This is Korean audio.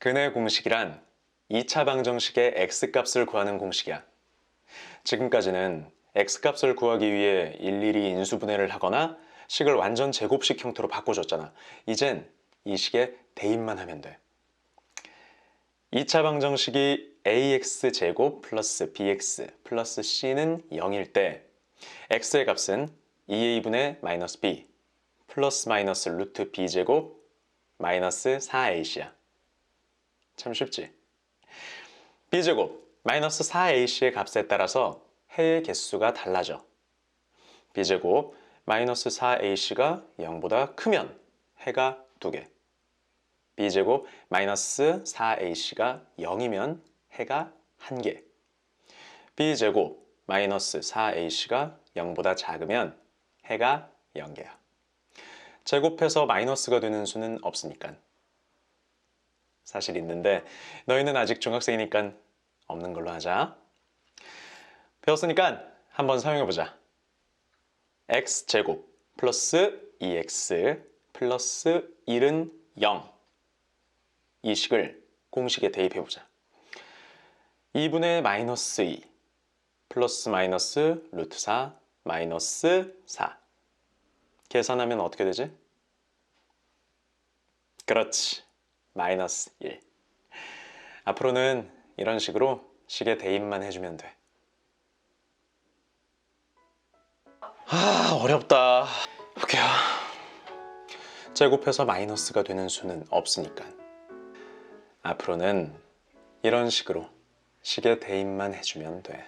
근의 공식이란 2차 방정식의 x값을 구하는 공식이야. 지금까지는 x값을 구하기 위해 일일이 인수분해를 하거나 식을 완전 제곱식 형태로 바꿔줬잖아. 이젠 이 식의 대입만 하면 돼. 2차 방정식이 ax 제곱 플러스 bx 플러스 c는 0일 때 x의 값은 2a분의 마이너스 b 플러스 마이너스 루트 b 제곱 마이너스 4ac야. 참 쉽지? b제곱 마이너스 4ac의 값에 따라서 해의 개수가 달라져. b제곱 마이너스 4ac가 0보다 크면 해가 2개. b제곱 마이너스 4ac가 0이면 해가 1개. b제곱 마이너스 4ac가 0보다 작으면 해가 0개야. 제곱해서 마이너스가 되는 수는 없으니까. 사실 있는데 너희는 아직 중학생이니까 없는 걸로 하자. 배웠으니까 한번 사용해 보자. x 제곱 플러스 2x 플러스 1은 0. 이 식을 공식에 대입해 보자. 2분의 마이너스 2 플러스 마이너스 루트 4 마이너스 4 계산하면 어떻게 되지? 그렇지. 마이너스 1. 앞으로는 이런 식으로 식의 대입만 해주면 돼. 아, 어렵다. 볼게요. 제곱해서 마이너스가 되는 수는 없으니까. 앞으로는 이런 식으로 식의 대입만 해주면 돼.